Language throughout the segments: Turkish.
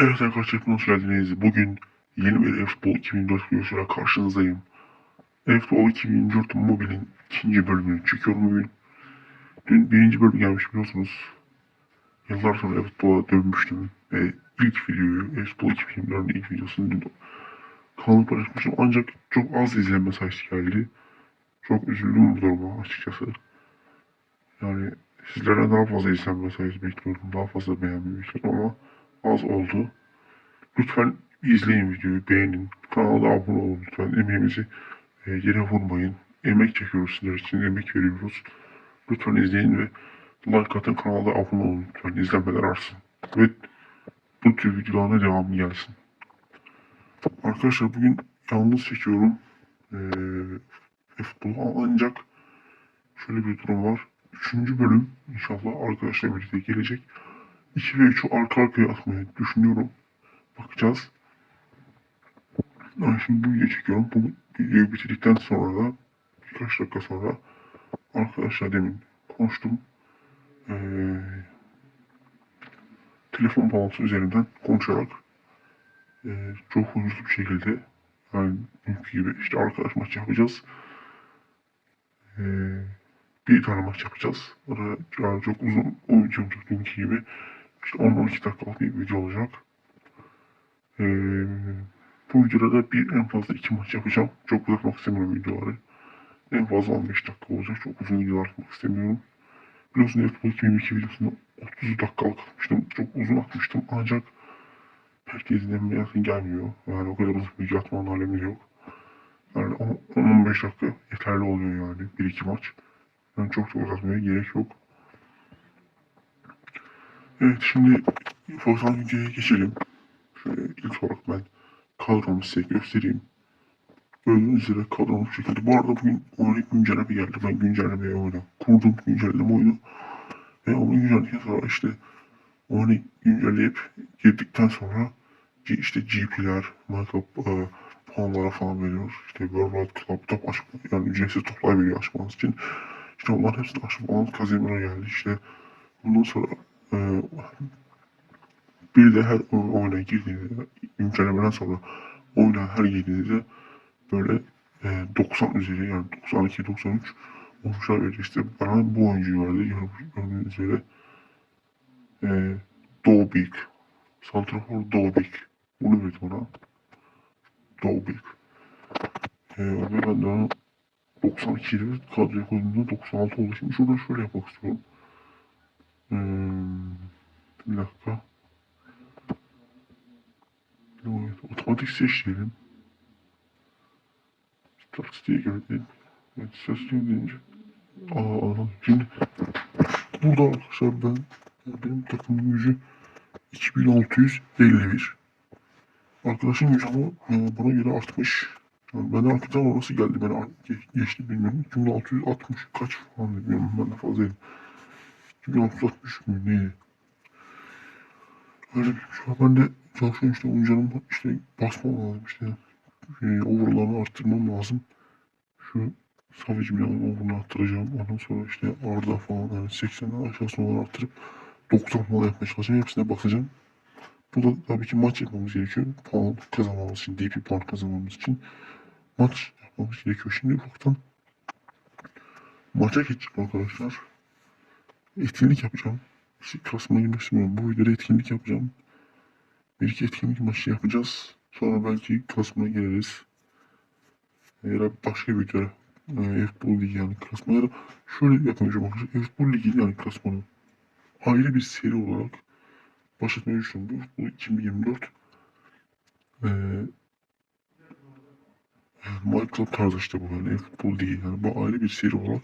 Evet arkadaşlar hoş geldiniz. Bugün yeni bir e-futbol 2004 videosuyla karşınızdayım. e-futbol 2004 mobilin ikinci bölümünü çekiyorum bugün. Dün birinci bölüm gelmiş biliyorsunuz. Yıllar sonra e-futbola dönmüştüm. Ve ilk videoyu, e-futbol 2024'ün ilk videosunu dün kanalda paylaşmıştım. Ancak çok az izlenme sayısı geldi. Çok üzüldüm bu duruma açıkçası. Yani sizlerden daha fazla izlenme sayısı bekliyorum. Daha fazla beğenmeyi bekliyorum ama az oldu. Lütfen izleyin videoyu, beğenin. Kanala abone olun lütfen. Emeğimizi e, yere vurmayın. Emek çekiyoruz sizler için, emek veriyoruz. Lütfen izleyin ve like atın, kanala abone olun lütfen. İzlenmeler artsın. Ve bu tür videolarına devamı gelsin. Arkadaşlar bugün yalnız çekiyorum. Ee, futbolu ancak şöyle bir durum var. Üçüncü bölüm inşallah arkadaşlar birlikte gelecek. 2 ve 3'ü arka arkaya atmayı düşünüyorum. Bakacağız. Ben şimdi bu videoyu çekiyorum. Bu videoyu bitirdikten sonra da birkaç dakika sonra arkadaşlar demin konuştum. Ee, telefon bağlantısı üzerinden konuşarak e, çok huysuz bir şekilde yani dünkü gibi işte arkadaş maç yapacağız. Ee, bir tane maç yapacağız. O da çok uzun o video olacak dünkü gibi. İşte 10-12 dakikalık bir video olacak. Ee, bu videoda da bir en fazla iki maç yapacağım. Çok uzatmak istemiyorum videoları. En fazla 15 dakika olacak. Çok uzun videolar atmak istemiyorum. Biliyorsunuz Futbol 2022 videosunda 30 dakikalık atmıştım. Çok uzun atmıştım ancak herkes izlenmeye yakın gelmiyor. Yani o kadar uzun video atmanın alemi yok. Yani 10-15 dakika yeterli oluyor yani. Bir iki maç. Yani çok da uzatmaya gerek yok. Evet şimdi ufaktan videoya geçelim. Şöyle ilk olarak ben kadromu size göstereyim. Gördüğünüz üzere kadrom bu şekilde. Bu arada bugün oyuna güncelleme geldi. Ben güncellemeye oyunu kurdum. Güncelledim oyunu. Ve onu güncelledikten sonra işte oyunu güncelleyip girdikten sonra işte GP'ler, markup e, puanlara falan veriyor. İşte World Wide Club top açma, yani ücretsiz toplar veriyor açmanız için. İşte onların hepsini açıp olan Casemiro geldi. İşte bundan sonra e, bir de her oyun- oyuna girdiğinizde, güncellemeden sonra oyuna her girdiğinizde böyle e, 90 üzeri yani 92-93 olmuşlar veriyor. İşte bana bu oyuncuyu verdi. Gördüğünüz- üzere e, Dobik. Santrafor Dobik. Bunu verdi bana. Dobik. E, ve ben onu 92 ile kadroya koyduğumda 96 oldu. Şimdi şurada şöyle yapmak istiyorum. Bir dakika. Evet, otomatik seç diyelim. Statistiğe göre değil. Evet, statistiğe deyince. Aa anladım. Şimdi burada arkadaşlar ben benim takımın gücü 2651. Arkadaşın gücü ama e, bana göre artmış. Yani ben arttıktan orası geldi. Ben geçti bilmiyorum. 2660 kaç falan bilmiyorum. Ben de fazla değilim. 2660 mı neydi? Öyle bir şu an ben de çalışıyorum işte oyuncunun işte basmam lazım işte. E, overlarını arttırmam lazım. Şu Savage Milan'ın over'ını arttıracağım. Ondan sonra işte Arda falan yani 80'den aşağısına olan arttırıp 90 falan yapmaya çalışacağım. Hepsine bakacağım. Bu da tabii ki maç yapmamız gerekiyor. Puan kazanmamız için, DP puan kazanmamız için maç yapmamız gerekiyor. Şimdi ufaktan maça geçeceğim arkadaşlar. Etkinlik yapacağım. Kasmaya girmek istemiyorum. Bu videoda etkinlik yapacağım. Bir iki etkinlik maçı yapacağız. Sonra belki kasmaya gireriz. Ya da başka bir videoda e, futbol ligi yani klasman ya da şöyle yapacağım arkadaşlar. futbol ligi yani klasmanı ayrı bir seri olarak başlatmayı düşünüyorum. Bu futbol 2024 e, My Club tarzı işte bu yani futbol ligi yani bu ayrı bir seri olarak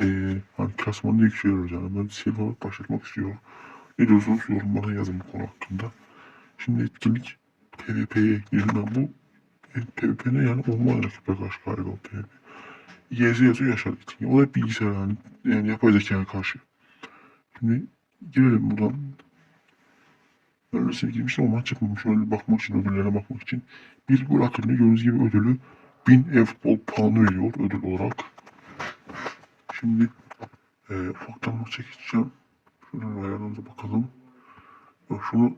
e, hani klasmanı yükseliyoruz yani ben seri olarak başlatmak istiyorum. Ne diyorsunuz yorumlara yazın bu konu hakkında. Şimdi etkinlik PvP'ye girelim ben bu e, PvP ne yani online rakibe karşı galiba PvP. YZ yazıyor yaşadık etkinlik. O da bilgisayar yani, yani yapay zekaya karşı. Şimdi girelim buradan. Öylesine girmiştim ama maç yapmamış. Öyle bakmak için, ödüllere bakmak için. Bir gol atınca gördüğünüz gibi ödülü 1000 e-futbol puanı veriyor ödül olarak. Şimdi e, ufaktan maça geçeceğim. Şuradan ayarlarımıza bakalım. Ya şunu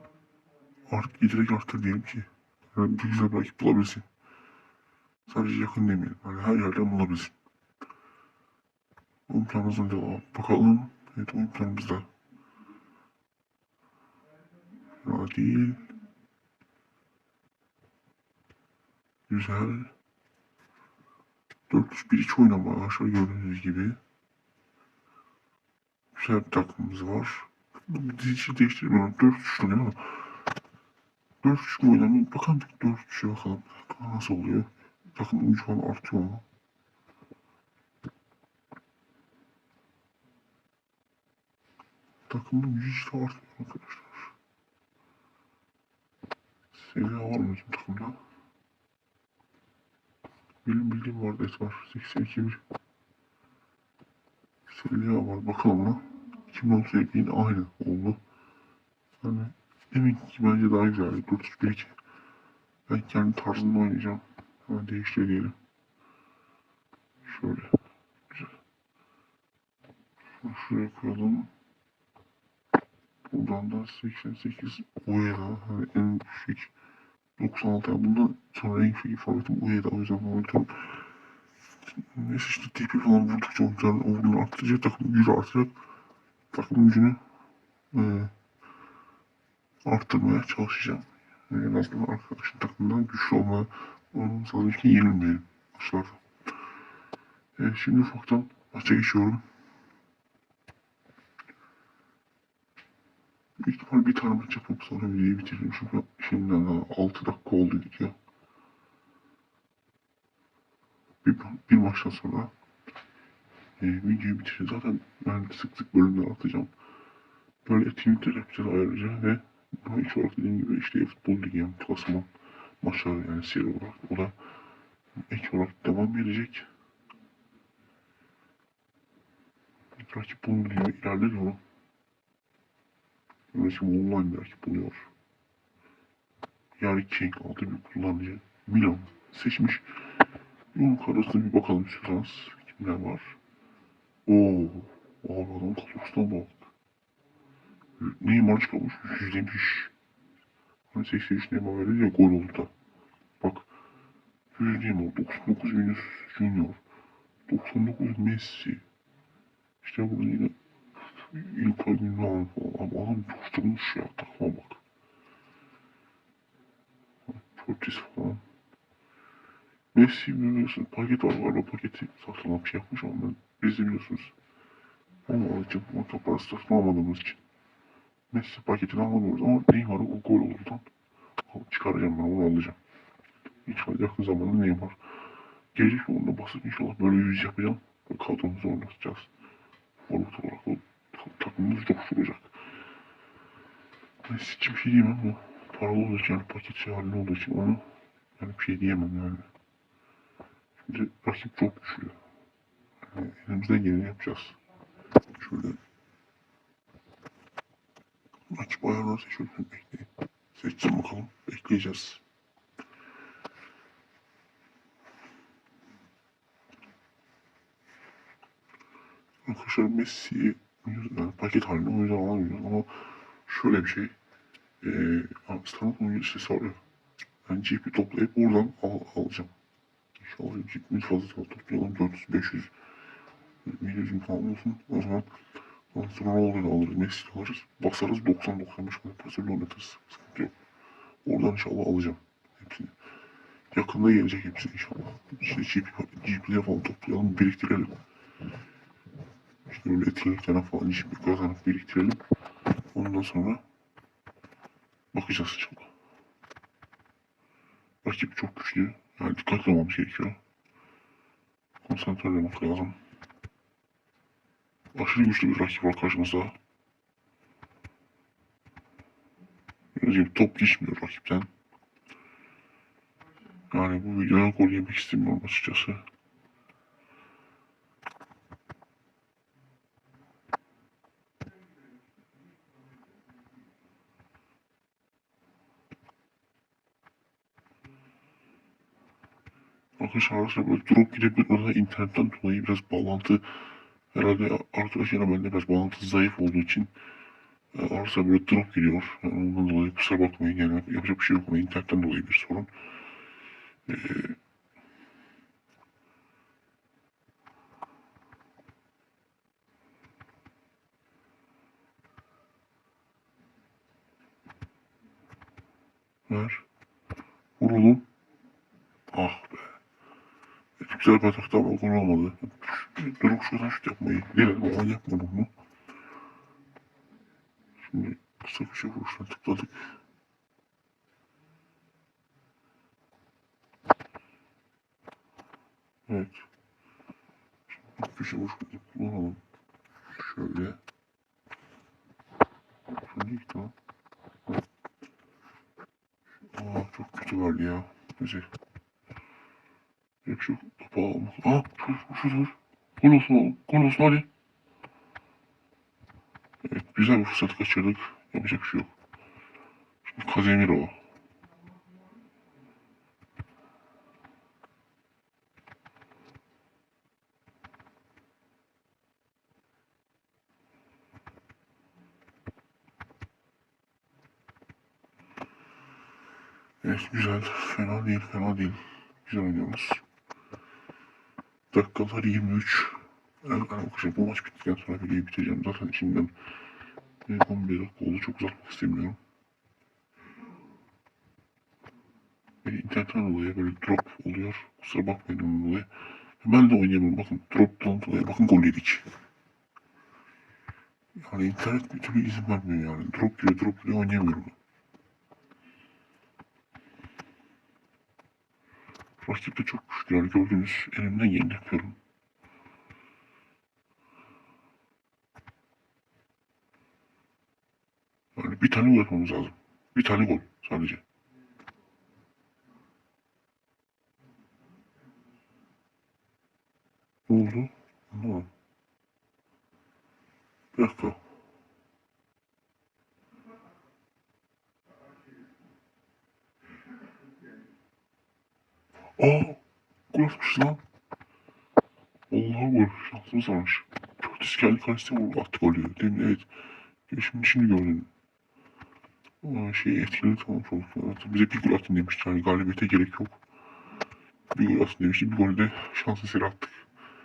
Artık giderek arttır diyelim ki. Yani bir güzel bir rakip bulabilsin. Sadece yakın demeyelim. Hani her yerden bulabilsin. O imkanımızdan devam. Bakalım. Evet o imkanımızda. Fena değil. Güzel. 401 2 oynama arkadaşlar gördüğünüz gibi. Güzel bir takımımız var. Diziyi değiştirmiyorum. 4 3 ama 4 3 mü? Bakalım 4 3'e bakalım. Nasıl oluyor? Takım oyuncu falan artıyor mu? Takımın gücü işte artıyor arkadaşlar. Seviye var mı bizim takımda? Benim bildiğim vardı et var. 82 bir. Seviye var. Bakalım mı? 2010 sevdiğin aynı oldu. Yani emin ki bence daha güzel. 4 2 Ben kendi tarzımda oynayacağım. Hemen değiştir diyelim. Şöyle. Güzel. Şunu şuraya koyalım. Buradan da 88 Ueda. Hani en düşük 96 yani bundan sonra en yüksek forvetim Ueda. O yüzden forvetim Neyse işte TP falan vurdukça oyuncuların overall'ını arttıracak. Takım gücü artacak. Takım gücünü e, arttırmaya çalışacağım. Yani en azından arkadaşın takımdan güçlü olmaya onun sağlayın ki yenilmeyelim maçlarda. Evet, şimdi ufaktan maça geçiyorum. Büyük ihtimal bir tane maç yapıp sonra videoyu bitiririm. Çünkü şimdiden daha 6 dakika oldu video. Bir, bir maçtan sonra e, videoyu bitireceğiz. Zaten ben sık sık bölümler atacağım. Böyle etkinlikler yapacağız ayrıca ve buna ilk olarak dediğim gibi işte futbol ligi yani klasman maçları yani seri olarak o da ek olarak devam edecek. Rakip bulunuyor, ilerliyor. Rakip online bir rakip buluyor. Yani King adlı bir kullanıcı Milan seçmiş. Yolun karasına bir bakalım istiyorsanız kimler var. Oo, abi adam kadrosuna bak. Neymar çıkarmış 100 demiş. Hani 83 Neymar verdi ya gol oldu da. Bak 100 Neymar, 99 Vinicius Junior, 99 Messi. İşte burada yine İlkay Gündoğan falan. Abi adam coşturmuş ya takma bak. Curtis falan. Messi biliyorsun paket var galiba paketi saklamak şey yapmış ama ben biliyorsunuz. Ama alacağım marka parası satın almadığımız için. Messi paketini alamıyoruz ama Neymar'ı o gol olurdan çıkaracağım ben onu alacağım. İnşallah yakın zamanda Neymar. Gelecek yolunda basıp inşallah böyle yüz yapacağım. Ve kadromuzu oynatacağız. Forvet olarak o takımımız çok soracak. Messi için bir şey diyemem ama paralı olduğu için yani paket şey halinde olduğu için onu yani bir şey diyemem yani. Şimdi rakip çok güçlü. Yani elimizden geleni yapacağız. Şöyle rakip ayarları seçiyorum. Bekleyin. Seçtim bakalım. Bekleyeceğiz. Arkadaşlar Messi'yi yani paket halinde o yüzden alamıyoruz ama şöyle bir şey. Ee, standart oyuncu var ya. Ben GP toplayıp oradan al, alacağım. İnşallah GP'miz fazla toplayalım. 400, 500, 700 falan olsun. O zaman Ronaldo'yu da alırız. Messi'yi alırız. Basarız 90-95 kadar pasörle oynatırız. Sıkıntı yok. Oradan inşallah alacağım. Hepsini. Yakında gelecek hepsi inşallah. İşte GP, GP'leri falan toplayalım, biriktirelim. İşte böyle etkinliklerden falan GP kazanıp biriktirelim. Ondan sonra bakacağız inşallah. Rakip çok güçlü. Yani dikkatli olmamız gerekiyor. Konsantre olmak lazım. Aşırı güçlü bir rakip var karşımızda. Gördüğünüz gibi top geçmiyor rakipten. Yani bu videoya gol yemek istemiyorum açıkçası. Arkadaşlar böyle drop gidebilir. Orada internetten dolayı biraz bağlantı herhalde arkadaşlarla bende biraz bağlantı zayıf olduğu için E, arsa böyle drop geliyor. Yani ondan dolayı kusura bakmayın yani yapacak bir şey yok internetten dolayı bir sorun. E, ver. Vur oğlum. Ah be. Çok güzel bir atakta ama gol olmadı. Duruk şuradan şut yapmayı. Gelelim ama yapmadım bunu. Şimdi kısa köşe vuruşuna tıkladık. Evet. Şimdi köşe vuruşunu kullanalım. Şöyle. Şöyle gitti lan. Aa çok kötü verdi ya. Neyse. Yok şu topu almak. Aa şur şur şur. Olsun oğlum. Olsun hadi. Evet güzel bir fırsat kaçırdık. Yapacak bir şey yok. Şimdi Casemiro. Evet güzel. Fena değil, fena değil. Güzel oynuyoruz. Dakikalar 23. Evet, arkadaşlar bu maç bittikten sonra videoyu bitireceğim. Zaten şimdiden e, 11 dakika oldu. Çok uzatmak istemiyorum. E, internetten dolayı böyle drop oluyor. Kusura bakmayın ondan dolayı. Ben de oynayamıyorum. Bakın droptan dolayı. Bakın gol yedik. Yani internet bir türlü izin vermiyor yani. Drop giriyor, drop giriyor oynayamıyorum. Rakip de çok güçlü yani gördüğünüz elimden geleni yapıyorum. Yani bir tane gol yapmamız lazım. Bir tane gol sadece. Ne oldu? Anlamadım. Bir dakika. Aa! Gol atmış lan. Allah'a gol. Şansımız varmış. Curtis kendi kalesine vurdu. Attı golü. Demin evet. Ya Şimdi, şimdi gördüm. Aa, şey etkili tamam. Evet, bize bir gol atın demişti. Yani galibiyete gerek yok. Bir gol atın demişti. Bir golü de şans eseri attık.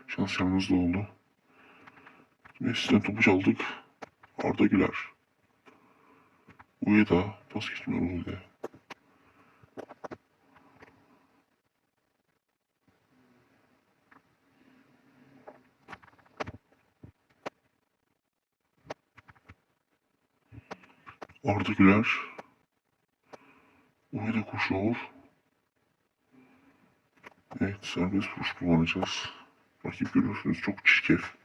Şans yanımızda oldu. Messi'den topu çaldık. Arda Güler. Uyeda. Pas geçmiyor Uyeda. Arda Güler. Uyeda koşuyor. Evet serbest vuruş kullanacağız. Rakip görüyorsunuz çok çirkef.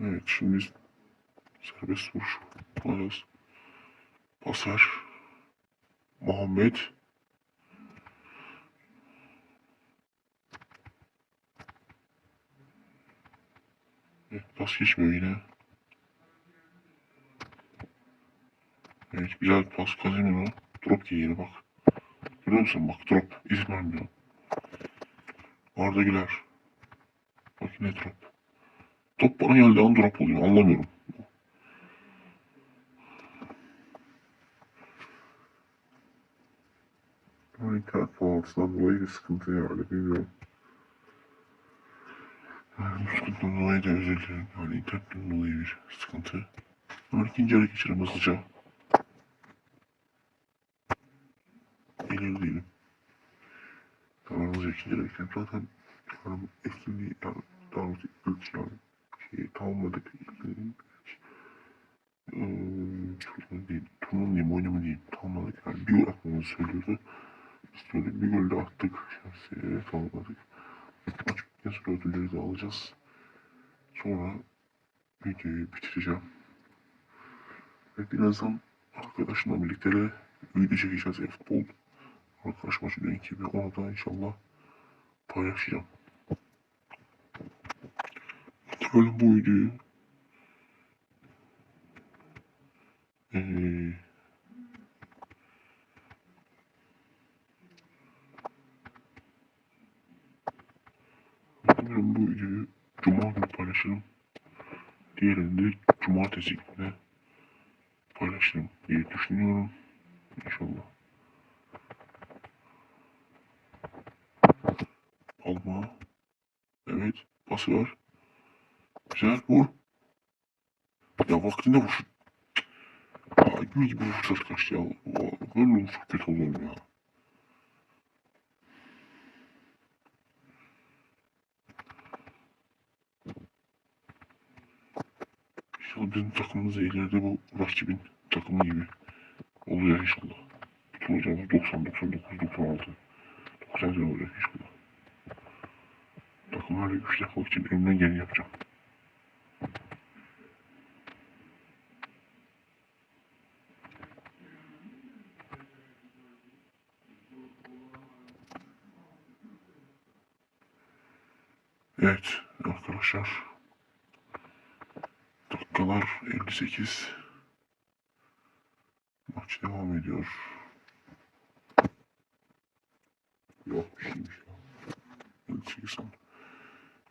Evet şimdi serbest vuruş kullanacağız. Pasar. Muhammed. Pas geçmiyor yine. Evet güzel pas Casemiro. Drop giyiyor bak. Görüyor musun bak drop izin vermiyor. Arda Güler. Bak yine drop. Top bana geldiği an drop oluyor anlamıyorum. İnternet bağlantısından dolayı bir sıkıntı herhalde bilmiyorum. Sıkıntıdan dolayı da özür dilerim. Yani internetten dolayı bir sıkıntı. Ama ikinci ara geçelim hızlıca. İleri değilim. Tamam hızlıca ikinci ara geçelim. Zaten yani etkinliği yani daha doğrusu yani şeyi tamamladık. Eee, turnuva değil, turnuva diyeyim, oynama diyeyim, tamamladık. Yani bir gol atmamızı söylüyordu. Biz böyle bir gol de attık. Şansı tamamladık. Sonra ödülleri de alacağız. Sonra videoyu bitireceğim. Ve birazdan arkadaşımla birlikte de video çekeceğiz e-futbol. Arkadaş maçı dünkü gibi onu da inşallah paylaşacağım. Muhtemelen bu videoyu eee Muhtemelen bu videoyu paylaşırım. Diğerini de cumartesi günü paylaşırım diye düşünüyorum. İnşallah. Alma. Evet. Pası var. Güzel. Vur. Ya vaktinde vur. şu- Ya gül gibi vuracağız kaç ya. Böyle olur çok kötü oluyorum ya. İnşallah bizim takımımız ileride bu rakibin takımı gibi oluyor inşallah. Tutulacağımız 90, 99, 96. 90 sene olacak inşallah. Takımlarla güçlü yapmak için elimden geleni yapacağım. 28. Maç devam ediyor. Yok bir şeymiş ya. 80. Şey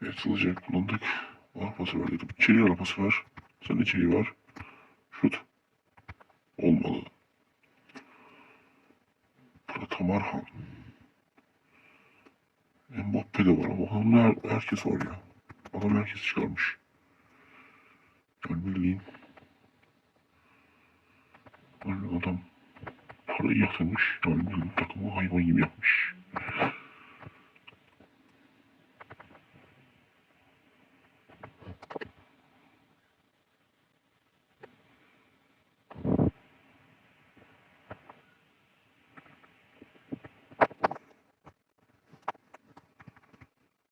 evet alacak kullandık. Var pası var dedim. Çeliği var pası var. Sen de var. Şut. Olmalı. Pratamarhan. Mbappe de var ama adamda herkes var ya. Adam herkes çıkarmış. Yani bildiğin yani adam parayı yatırmış. Yani bildiğin takımı hayvan gibi yapmış.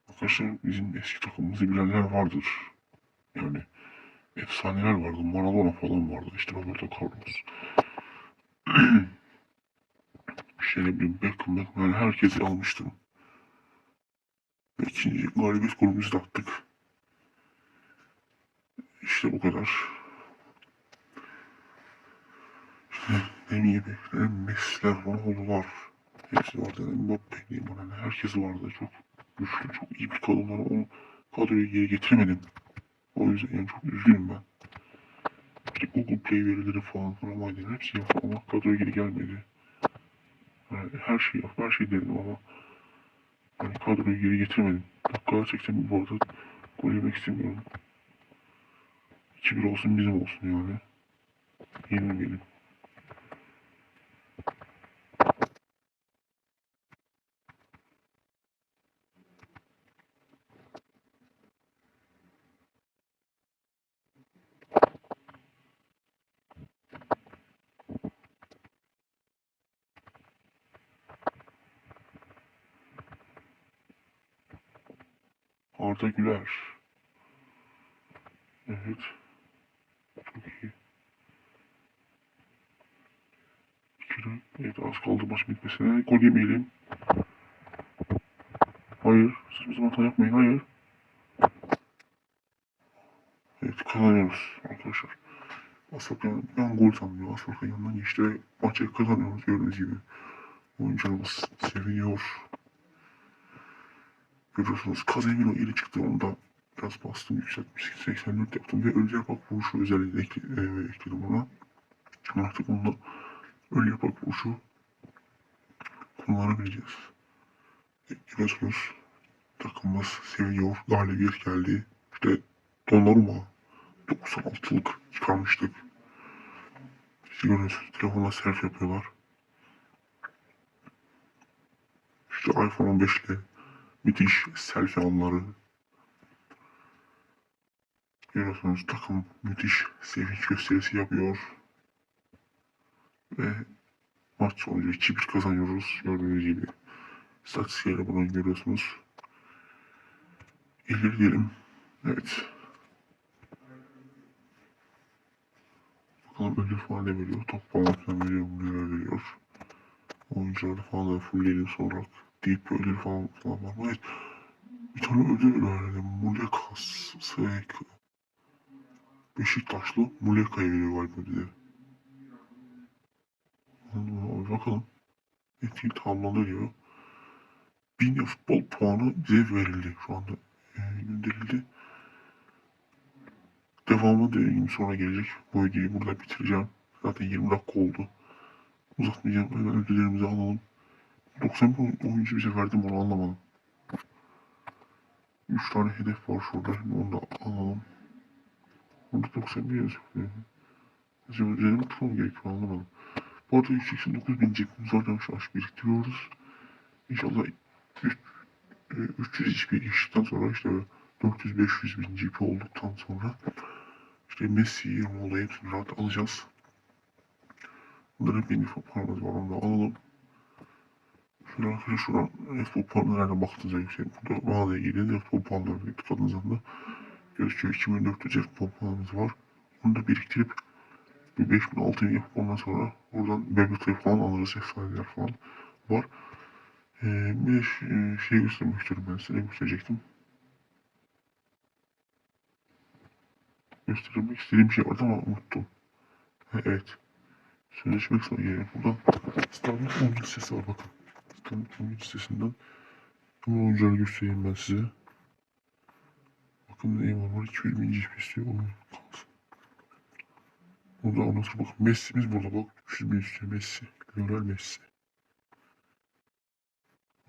Arkadaşlar bizim eski takımımızda bilenler vardır. Yani efsaneler vardı. Maradona falan vardı. İşte Roberto Carlos. işte ne bileyim Beckham, Beckham. Yani herkesi almıştım. Ve ikinci galibiyet golümüzü de attık. İşte bu kadar. İşte dediğim gibi Messi'ler, Ronaldo'lar. Hepsi vardı. Mbappe diyeyim ona. Yani herkes vardı. Çok güçlü, çok iyi bir kadın var. O kadroyu geri getiremedim. O yüzden yani çok üzgünüm ben. İşte Google Play verileri falan Ramay'dan hepsi yaptı ama kadroya geri gelmedi. Yani her şeyi yaptım, her şeyi denedim ama yani kadroyu geri getiremedim. Çektim bu arada gol yemek istemiyorum. 2-1 olsun bizim olsun yani. Yenilmeyelim. Arda Güler. Evet. Çok iyi. İkili. Evet az kaldı maç bitmesine. Gol yemeyelim. Hayır. Saçma sapan hata yapmayın. Hayır. Evet kazanıyoruz arkadaşlar. Asfalt'tan yan gol sanmıyor. Asfalt'tan yanından geçti ve maçı kazanıyoruz gördüğünüz gibi. Oyuncularımız seviniyor. Görüyorsunuz eli çıktı onda biraz bastım yükseltmiş 84 yaptım ve öl yapak vuruşu özelliğini ekle, e, ekledim ona. Artık onda öl yapak vuruşu kullanabileceğiz. Görüyorsunuz takımımız seviniyor. Galibiyet geldi. İşte Donnarumma 96'lık çıkarmıştık. İşte görüyorsunuz telefonla selfie yapıyorlar. İşte iPhone 15 ile müthiş selfie anları. Görüyorsunuz takım müthiş sevinç gösterisi yapıyor. Ve maç sonucu 2-1 kazanıyoruz. Gördüğünüz gibi. İstatistikleri bunu görüyorsunuz. İleri diyelim. Evet. Bakalım ödül falan ne veriyor? Top falan veriyor? Neler veriyor? Oyuncuları falan da fullleyelim sonra. Deyip ödül falan, falan var. Evet. Bir tane ödül verdi. Mulekas. Sek. Beşiktaşlı Muleka'ya veriyor galiba. Allah, Bakalım. Etkinlik tamamlanıyor. Bin futbol puanı bize verildi. Şu anda e, gönderildi. devamı dediğim gibi sonra gelecek. Bu videoyu burada bitireceğim. Zaten 20 dakika oldu. Uzatmayacağım. Hemen ödüllerimizi alalım. 91 oyuncu bize verdi mi onu anlamadım. 3 tane hedef var şurada. Şimdi onu da alalım. Burada 91 yazıyor. Acaba üzerine tutmam gerekiyor anlamadım. Bu arada 189 bin cebimiz var. Yavaş yavaş biriktiriyoruz. İnşallah 3, 300 XP geçtikten sonra işte 400-500 bin GP olduktan sonra işte Messi 20 olayı rahat alacağız. Bunların hep yeni paramız var onu da alalım. Şuradan arkadaşlar şuradan F puanlarına baktığınızda yüksek. Burada mağazaya girdiğinde F puanlarını tıkladığınız anda gözüküyor 2400 F puanımız var. Onu da biriktirip bir 5000 6000 yapıp ondan sonra oradan Bebek'te falan alırız efsaneler falan var. Ee, bir de şey göstermek istiyorum ben size ne gösterecektim. Göstermek istediğim şey vardı ama unuttum. Ha, evet. Sözleşmek sonra gelelim. Buradan Starlink oyuncu listesi var bakın. Oyuncu listesinden hemen oyuncuları göstereyim ben size. Bakın Neymar var 200 bin GP istiyor. Onu kalsın. Burada sonra bak Messi'miz burada bak 300 bin istiyor Messi. Lionel Messi.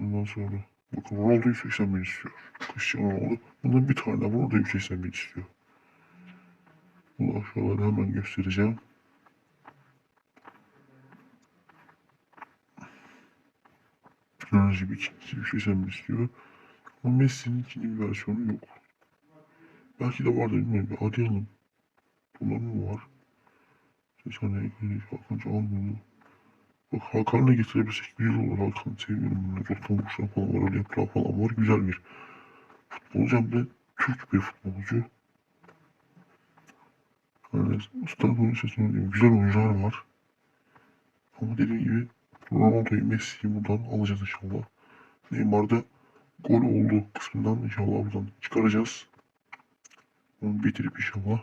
Ondan sonra bakın Ronaldo 180 bin istiyor. Cristiano Ronaldo. Bundan bir tane var o da 180 bin istiyor. Bu aşağıları hemen göstereceğim. Enerji bir ikincisi 180 bin istiyor. Ama Messi'nin ikinci bir versiyonu yok. Belki de vardır bilmiyorum. Bir arayalım. Bunlar mı var? Seshaneye gidiyor. Hakan Çalmıyor. Bak Hakan'la getirebilsek güzel olur. Hakan seviyorum bunu. Rostam Burçan falan var. Öyle yapılar falan var. Güzel bir futbolcu hem de Türk bir futbolcu. Yani Wars sesini güzel oyuncular var. Ama dediğim gibi Ronaldo'yu Messi'yi buradan alacağız inşallah. Neymar'da gol oldu kısmından inşallah buradan çıkaracağız. Onu bitirip inşallah.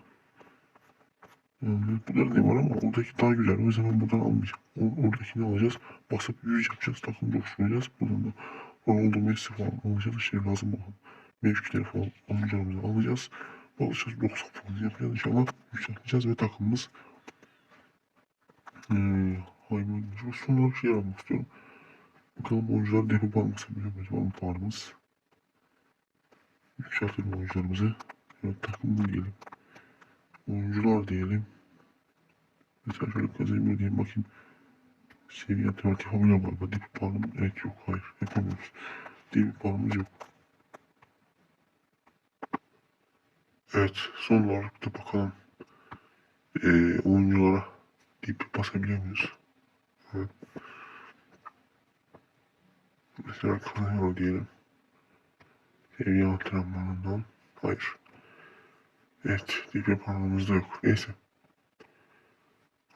Yani burada ne var ama oradaki daha güzel. O ben buradan almayacağım. O- Oradakini alacağız. Basıp 100 yapacağız. Takım coşturacağız. Buradan da Ronaldo Messi falan alacağız. Şey lazım olan mevkileri falan oyuncularımızı alacağız. Alacağız. 90 falan yapacağız inşallah. Yükselteceğiz ve takımımız ee, hayvan gibi. Son olarak şey almak istiyorum. Bakalım oyuncular depo biliyor muyuz? Var mı puanımız? Yükseltelim oyuncularımızı. Evet takım diyelim. Oyuncular diyelim. Mesela şöyle kazanayım diyeyim bakayım. Seviye alternatif yapamıyorum galiba. Depo puanım evet yok hayır yapamıyoruz. Depo puanımız yok. Evet son olarak da bakalım. Ee, oyunculara deyip basabiliyor muyuz? Evet. Mesela Kanero diyelim. Seviye antrenmanından. Hayır. Evet. DP parmağımızda yok. Neyse.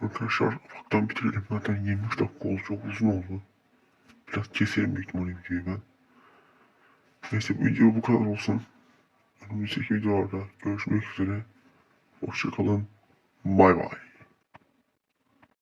Arkadaşlar ufaktan bitirelim. Zaten 23 dakika oldu. Çok uzun oldu. Biraz keserim büyük ihtimalle videoyu ben. Neyse bu video bu kadar olsun. Önümüzdeki videolarda görüşmek üzere. Hoşçakalın. Bay bay.